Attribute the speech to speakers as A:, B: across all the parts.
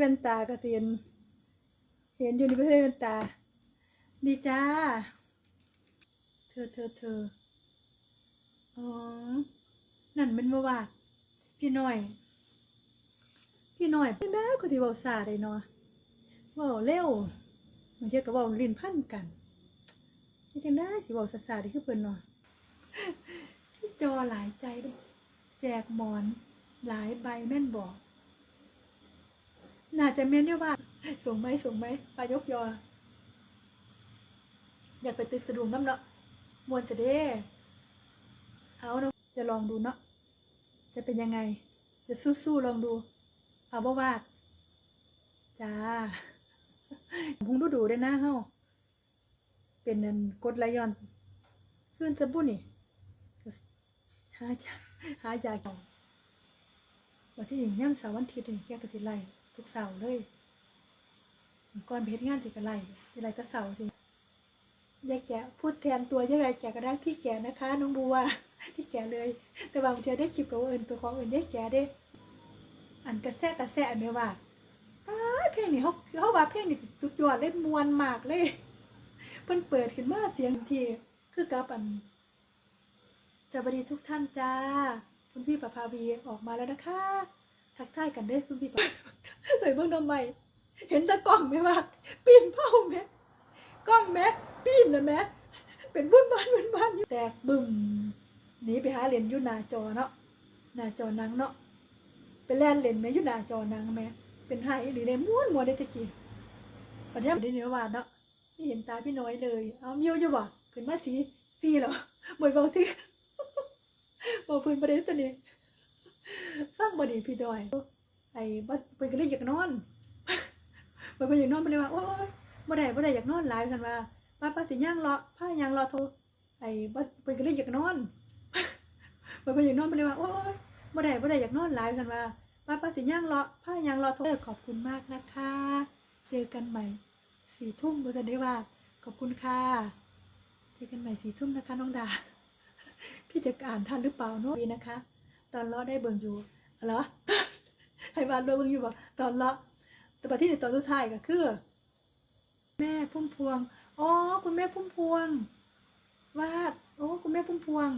A: แว่นตากระเสียนเห็นอยู่ในประเทศแว่นตา ดีจ้า เธอเธอเธออ๋อ นั่นเป็นบ่ว่า พี่หน้อย พี่หน้อยเป็นได้ก็ที่เว้าซาได้เนาะเว้าเร็วมันเชื่อกับเว้าลิ้นพันกันนี่จังได้สิเว้าซาได้คือเพิ่นเนาะพี่จอหลายใจด้แจกหมอน หลายใบแม่นบอก น่าจะแม่นด้วยว่าส่งไหมส่งไหมปลายกยอ อยากไปตึกสะดุงน้ำเนาะมวนจะเด้เอาเนาะจะลองดูเนาะจะเป็นยังไง จะสู้ๆลองดู เอาบ่วาดจ้าพุงดูดูได้นะเฮาเป็นนันกดไลย้อนเพื่อนสะบุนี่หาจ้าหายาของ วันที่หนึ่งย่ำเสาร์วันทิตย์นี่แกก็ติไล่ทุกเสาร์เลยก่อนไปเฮ็ดงานสิก็ไล่สิไล่ก็เสาร์สิยายแกพูดแทนตัวยายแกก็ได้พี่แกนะคะ น้องบัวพี่แกเลย แต่บางทีได้คลิปกับว่าเอินตัวของเอินยายแกะเด้ อันกระแซะกระแซะไม่ว่าอ้าเพลงนี้เขาเขาว่าเพลงนี้สุดยอดเลยมวนมากเลยเพิ่นเปิดขึ้นมาเสียงทีคือกับอันสวัสดีทุกท่านจ้า คุณพี่ประภาวีออกมาแล้วนะคะ ทักทายกันเด้อคุณพี่ประใส่เบิ่งทำไมเห็นตะกล้องไหมว่าปีนเผาไหมกล้องไหมปีนนะไหมเป็นบุญบ้านบุญบ้านอยู่แตกบึ้มหนีไปหาเหรียญยู่หน้าจอเนาะนาจอนังเนาะเป็นแล่นเล่นไหมยู่หน้าจอนังไหมเป็นไห้หรือในม้วนม้วนได้ตะกี้ปัญญาได้เนื้อวานเนาะนี่เห็นตาพี่น้อยเลย เอามิวจะบอกขึ้นมาสีสีเหรอบ่อยเบาที่ บอกพื้นประเด็นตัวนี้สร้างบดีพี่ดอย ไอ้บ่เพิ่นก็เลยอยากนอนบ่เพิ่นอยากนอนมันเลยว่าโอ๊ยบ่ได้บ่ได้อยากนอนหลายกันว่าป้าป้าสิย่างรอผ้าย่างรอโทรไอ้บ่เพิ่นก็เลยอยากนอนบ่เพิ่นอยากนอนมันเลยว่าโอ๊ยบ่ได้บ่ได้อยากนอนหลายกันว่าป้าป้าสิย่างรอผ้าย่างรอโทรขอบคุณมากนะคะ เจอกันใหม่สี่ทุ่มบ่ทันได้ว่า ขอบคุณค่ะเจอกันใหม่สี่ทุ่มนะคะน้องดา พี่จะอ่านทันหรือเปล่าเนาะดีนะคะ ตอนเลาะได้เบิ่งอยู่เหรอให้มาเบิ่งอยู่บอกตอนเลาะแต่ประที่ในตอนสุดท้ายก็คือ แม่พุ่มพวงอ๋อคุณแม่พุ่มพวงวาดโอ้คุณแม่พุ่มพวง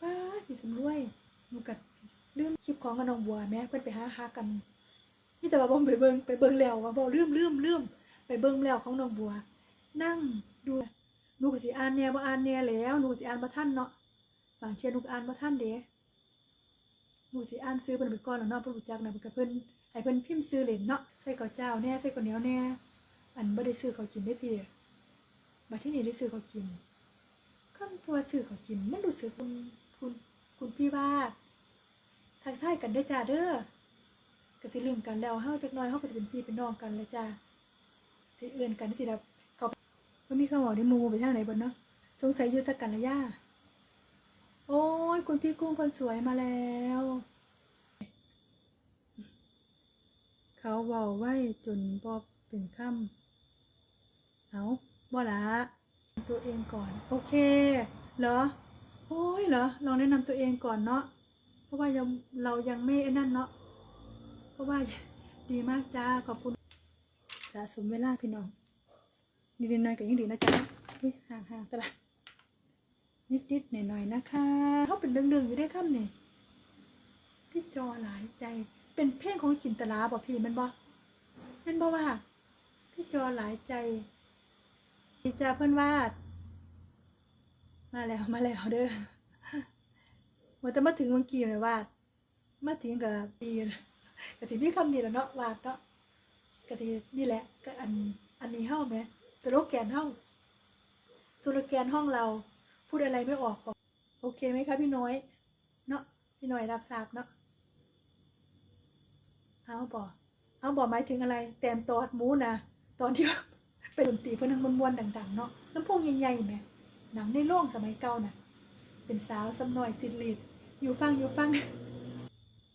A: ป้าสิสำรวยหนูกัดลืมคลิปของกับน้องบัวแม่เพิ่อนไปหาหากันนี่แต่ว่าบ่ไปเบิ่งไปเบิ่งแล้วว่าบ่ลืมลืมลืมไปเบิ่งแล้วของน้องบัว นั่งดูหนูก็สิอ่านแน่บ่อ่านแน่แล้วหนูสิอ่านบ่ทันเนาะ บางเทียนูกอ่านบ่ทันเด้หนูสิอ่านซื้อเพิ่นไปก่อนแล้วเนาะเพิ่นรู้จักนะเพิ่นก็เพิ่นให้เพิ่นพิมพ์ซื้อเล่นเนาะใส่ข้าวเจ้าแน่ใส่ข้าวเหนียวแน่อันบ่ได้ซื้อข้าวกินได้เพี่บัดที่นี่ได้ซื้อข้าวกินคำตัวซื้อข้าวกินมันรู้สึกคุณคุณคุณพี่ว่าทักทายกันได้จ้าเด้อก็สิลืมกันแล้วเฮาจักหน่อยเฮาก็จะเป็นพี่เป็นน้องกันแล้วจ้าสิเอื้อนกันสิแบบเขาบ่มีคำเว้าในหมู่ไปทางไหนบ่เนาะสงสัยอยู่ทักกันละย่า โอ้ยคุณพี่กุ้งคนสวยมาแล้ว เขาบอกไว้จนบอกเป็นค่ำเอาบ่ละตัวเองก่อน โอเค เหรอ โอ้ยเหรอ ลองแนะนำตัวเองก่อนเนาะ เพราะว่ายังเรายังไม่ไอ้นั่นเนาะ เพราะว่าดีมากจ้า ขอบคุณสะสมเวลาพี่น้องนิดๆหน่อยก็ยิ่งดีนะจ๊ะห่างๆตลาด นิดๆหน่อยๆนะคะเขาเป็นเรื่องๆอยู่ได้ค่ำนี่พี่จอหลายใจ เป็นเพลงของจินตลาบอกพี่มันบอแมันบอว่า พี่จอหลายใจดีจ้าเพื่อนวาดมาแล้วมาแล้วเด้อว่าแต่มาถึงเมื่อกี้เลยวามาถึงกับปีกับที่พี่คำนี้แหละเนาะวาดเนาะกับที่นี่แหละก็อันอันนี้เฮ้าไหมสโลแกนเฮ้าสโลแกนห้องเรา พูดอะไรไม่ออกบอกโอเคไหมคะพี่น้อย เนาะพี่น้อยรับทราบเนาะเอาบอกเอาบอกหมายถึงอะไร แตนตอดหมูนะตอนที่เป็นดนตรีเพนนังมวนๆดังๆเนาะน้ำพงใหญ่ๆไหมหนังในโรงสมัยเก่าน่ะ เป็นสาวสำน่อยสิลีดอยู่ฟังอยู่ฟัง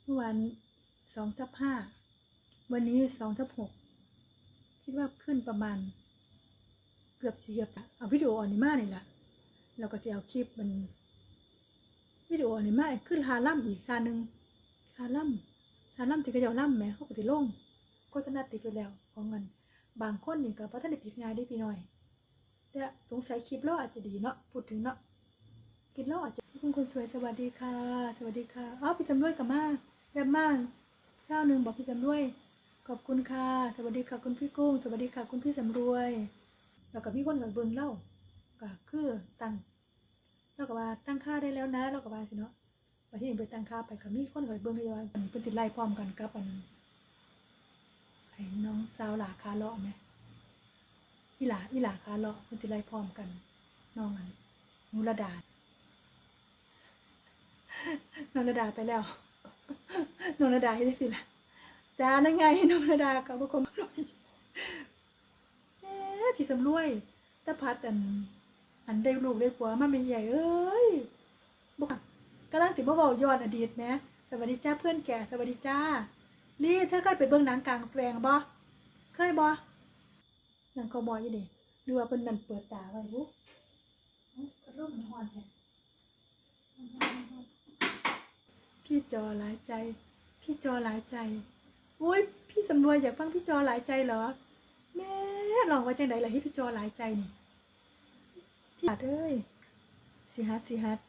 A: เมื่อวันสองทับห้าวันนี้สองทับหกคิดว่าขึ้นประมาณ เกือบเกือบเอาวิดีโอออนิมานี่แหละ เราก็จะเอาคลิปมันวิดีโอนี่มาขึ้นคาล่ำอีกคาหนึ่งคาล่ำคาล่ำที่เขาจะเอาล่ำแหมเขาก็จะลงก็ษณาติดอยู่แล้วของเงินบางคนนี่ก็เพราะท่านได้ติดงานได้พี่น้อยแต่สงสัยคลิปเราอาจจะดีเนาะพูดถึงเนาะคลิปเราอาจจะคุณคนสวยสวัสดีค่ะ สวัสดีค่ะอ้าวพี่จำด้วยกับมาแบบมากเจ้าหนึ่งบอกพี่จำด้วย ขอบคุณค่ะ สวัสดีค่ะคุณพี่กุ้ง สวัสดีค่ะคุณพี่สำรวย แล้วก็พี่คนกับเบิงเล่า ก็คือตั้งเราก็ว่าตั้งค่าได้แล้วนะเราก็ว่าสิเนาะไปที่ไปตั้งค่าไปกับมีคนกับเบิงเลยว่าเป็นจิตไล่พร้อมกันกับอันไอ้น้องสาวหลาคาเลาะไหมอีหลาอีหลาคาเลาะเป็นจิตไล่พร้อมกันน้องอันนุรดาน้องระดาไปแล้วน้องระดาให้ได้สิละจ้านั่นไงน้องระดากับพวกคนรอยเอ๊ะพี่สำรวยตาพัดอัน อันได้ลูกได้ผัวมาเป็นใหญ่เอ้ยบอกกำลังติมาบอกย้อนอดีตไหมสวัสดีจ้าเพื่อนแก่สวัสดีจ้าลี่เธอเคยไปเบิ่งหนังกลางแปลงบ่เคยบ่หนังเขาบอยยี่นี่หรือว่าเป็นนันเปิดตาไว้บุ๊กระร่มมันหอนแท้พี่จอหลายใจ พี่จอหลายใจโอ้ยพี่สำรวยอยากฟังพี่จอหลายใจเหรอแม่ลองว่าจังไดล่ะให้พี่จอหลายใจนี่ พี่ฮัดเอ้ยสิฮัดสิฮัด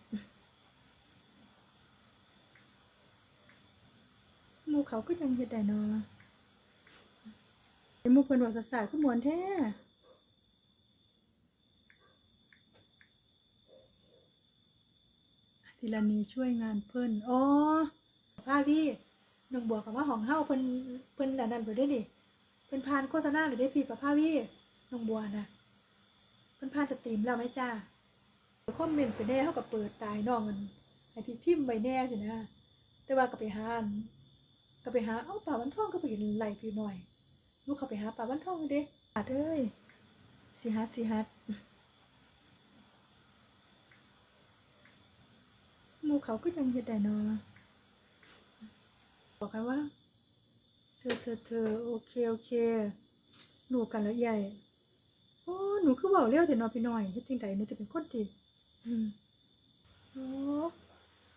A: หมูเขาก็ยังเฮ็ดได้เนาะไอ้หมูเพิ่นว่าสายๆคือมวนแท้ศิลานีช่วยงานเพิ่นอ๋อผ้าพี่น้องบัวกับว่าของเฮาเพิ่นเพิ่นอันนั้นไปได้ดิเพิ่นผ่านโฆษณาหรือได้ผิดกับผ้าพี่น้องบัวนะ เพิ่นผ่านสตรีมแล้วไหมจ้าคอมเมนต์ไปแน่เฮากับเปิดตายน้องมันให้พี่พิมพ์ไปแน่สินะ แต่ว่าก็ไปหาอันก็ไปหาเอ้าป่าวันทองก็ไปเห็นไหลพี่หน่อย ลูกเขาไปหาป่าวันทองเด้อาเอ้ยสิฮัดสิฮัดหมูเขาก็ยังเฮ็ดได้เนาะบอกกันว่า เธอเธอเธอโอเค โอเค หนูกันแล้วใหญ่ โอ้หนูคือเบาเร็วแต่นอนพี่น้อยเฮ็ดจังไดหนูจะเป็นคนดีอืมโอ้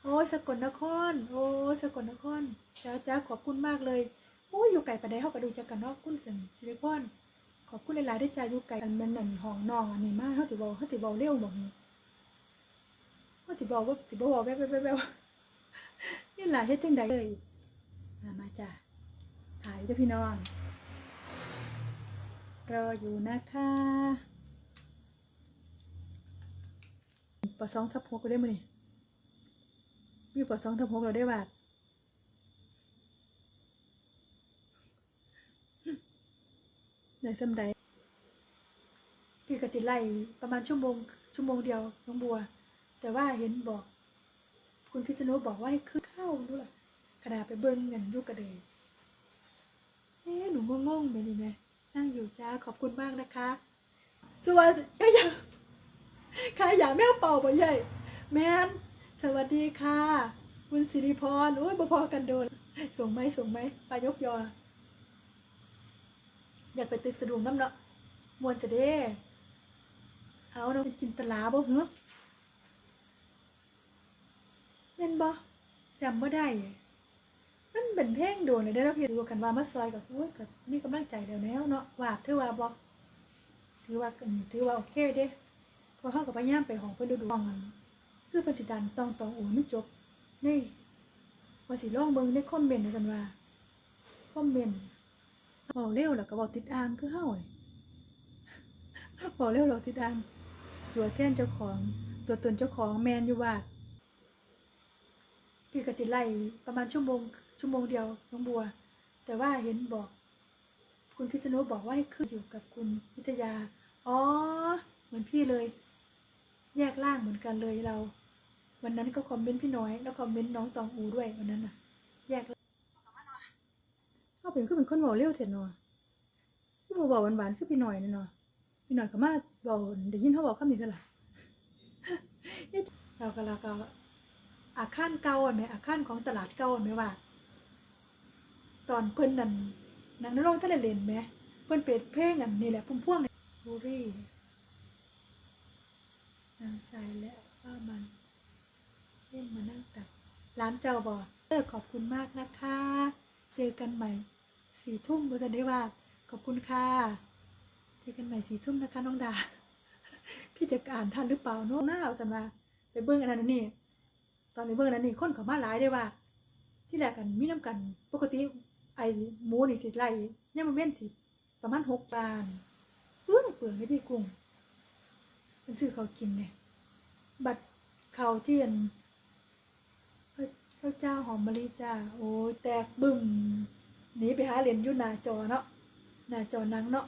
A: โอ้สกลนคร โอ้สกลนครจ้าจ้าขอบคุณมากเลยโอ้ยอยู่ไก่ปานใดเฮาก็ดูจักกันเนาะคุณสันสิริพรขอบคุณหลายๆด้วยจ้าอยู่ไก่กันแม่นนั่นห้องนองอันนี้มากเฮาสิเว้าเฮาสิเว้าเร็วบ่ฮู้ว่าสิบอกว่าสิบอกว่าแวบแวบแวบแว๊บนี่หลายเฮ็ดจังใดเลยมาจ้ะถ่ายด้วยพี่น้อง รออยู่นะคะปสองทับหกก็ได้มั้ยนี่มีปสองทับหกเราได้บาทในสำใดพี่กติไล่ประมาณชั่วโมงชั่วโมงเดียวน้องบัว แต่ว่าเห็นบอก คุณพิษณุบอกว่าให้ขึ้นเข้าด้วยขนาดไปเบิ้งเงินยุกกระเดยเอ๊หนูงงๆไปนี่ไหม นั่งอยู่จ้าขอบคุณมากนะคะสวัสดีก็ยังใครอยากแม่เป่าบ่ใหญ่แมนสวัสดีค่ะ คุณสิริพรโอ้ยบ่พอกันโดน ส่งไหมส่งไหมปายกยอ อยากไปตึกสะดุงน้ำเนาะมวนจะเด้ เอาเนาะจินตลาบ่เหรอเล่นบ่จำบ่ได้ มันเป็นเพลงโดนเลยได้อแล้วพี่ดูกันว่ามาซอยกับโอ้ยกับมีกำลังใจเดี๋ยวแล้วเนาะว่าถือว่าบ่ถือว่าถือว่าโอเคเด้เพอเฮากับพยายามไปของเพิ่นดูดวงกันคือเพิ่นสิดันตองตองโอ้ไมันจบนี่ว่าสิลองเบิ่งในคอมเมนต์กันว่าคอมเมนต์เว้าเร็วแล้วก็เว้าติดอ่างคือเฮานี่เว้าเร็วแล้วติดอ่างตัวแทนเจ้าของตัวตนเจ้าของแมนอยู่ว่าพี่กติไล่ประมาณชั่วโมง ชั่วโมงเดียวน้องบัว แต่ว่าเห็นบอก คุณพิษณุบอกว่าให้ขึ้นอยู่กับคุณพิทยา อ๋อ เหมือนพี่เลย แยกล่างเหมือนกันเลยเรา วันนั้นก็คอมเมนต์พี่น้อย แล้วคอมเมนต์น้องตองอูด้วยวันนั้นน่ะ แยกล่างเขาเป็นคือเป็นคนบอกเร็วเถอะเนาะพี่บัวบอกหวานๆคือพี่หน่อยเนาะพี่หน่อยก็มาบอกเดี๋ยวยินเขาบอกคำนี้เท่าไหร่เราก็เราก็อาคารเก่าอะแม่อาคารของตลาดเก่าอะแม่ว่า ตอนเพิ่นนั่นนางนรงท่านได้เล่นไหมเพิ่นเปิดเพลงอันนี่แหละพุ่มพ่วงเนี่ยบูรี่นางใจและว่ามันเล่นมานั่งตักร้านเจ้าบอกเออขอบคุณมากนะคะ เจอกันใหม่สี่ทุ่มเมื่อทันได้ว่า ขอบคุณค่ะเจอกันใหม่สี่ทุ่มนะคะน้องดา พี่จะอ่านทันหรือเปล่าเน้องหน้าเอาสันมาไปเบิ้งอันนั้นนนี่ตอนไปเบิ้งอันนั้นนี่คนเขามาหลายได้ว่า ที่แรกกันมีน้ำกันปกติ ไอ้หมูนี่สิไล่เนี่ยมันเว้นสิประมาณหกบาทเพื่องเปลืองให้พี่กุ้งมันซื้อเขาวกินเนี่ยบัตรเขาวเทียนข้าวเจ้าหอมมะลิจ้าโอ้ยแตกบึ้มหนีไปหาเหรียญยุ่หนาจอเนาะหนาจอนังเนาะ